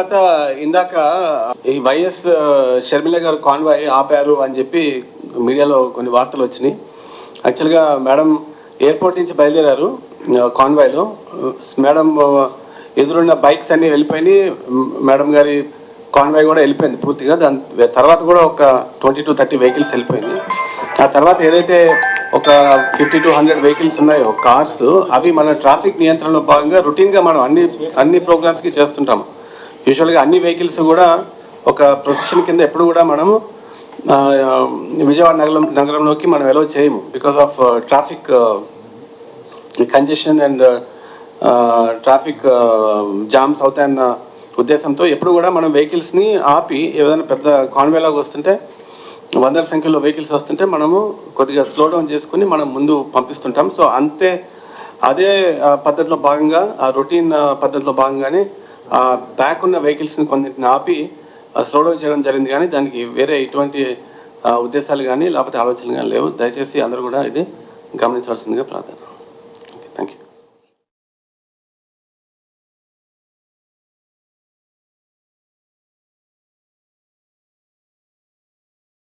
తర్వాత ఇందాక ఈ వైఎస్ షర్మిల గారు కాన్వాయ్ ఆపారు అని చెప్పి మీడియాలో కొన్ని వార్తలు వచ్చినాయి. యాక్చువల్గా మేడం ఎయిర్పోర్ట్ నుంచి బయలుదేరారు కాన్వాయ్లో. మేడం ఎదురున్న బైక్స్ అన్నీ వెళ్ళిపోయినాయి. మేడం గారి కాన్వాయ్ కూడా వెళ్ళిపోయింది పూర్తిగా. దాని తర్వాత కూడా ఒక ట్వంటీ టు థర్టీ వెహికల్స్ వెళ్ళిపోయింది ఆ తర్వాత ఏదైతే ఒక ఫిఫ్టీ టు హండ్రెడ్ వెహికల్స్ ఉన్నాయో కార్స్ అవి మన ట్రాఫిక్ నియంత్రణలో భాగంగా రొటీన్గా మనం అన్ని అన్ని ప్రోగ్రామ్స్కి చేస్తుంటాం యూజువల్గా అన్ని వెహికల్స్ కూడా ఒక ప్రొసెషన్ కింద ఎప్పుడు కూడా మనము విజయవాడ నగరం నగరంలోకి మనం ఎలో చేయము because of traffic congestion and traffic jams అవుతాయన్న ఉద్దేశంతో ఎప్పుడు కూడా మనం వెహికల్స్ని ఆపి ఏదైనా పెద్ద కాన్వేలాగా వస్తుంటే వందల సంఖ్యలో వెహికల్స్ వస్తుంటే మనము కొద్దిగా స్లో డౌన్ చేసుకుని మనం ముందు పంపిస్తుంటాం. సో అంతే అదే ఆ, పద్ధతిలో భాగంగా ఆ రొటీన్ పద్ధతిలో భాగంగానే బ్యాక్ ఉన్న వెహికల్స్ని కొన్నింటిని ఆపి స్లో డౌన్ చేయడం జరిగింది కానీ దానికి వేరే ఎటువంటి ఉద్దేశాలు కానీ లేకపోతే ఆలోచనలు కానీ లేవు. దయచేసి అందరూ కూడా ఇది గమనించవలసిందిగా ప్రార్థన. Thank you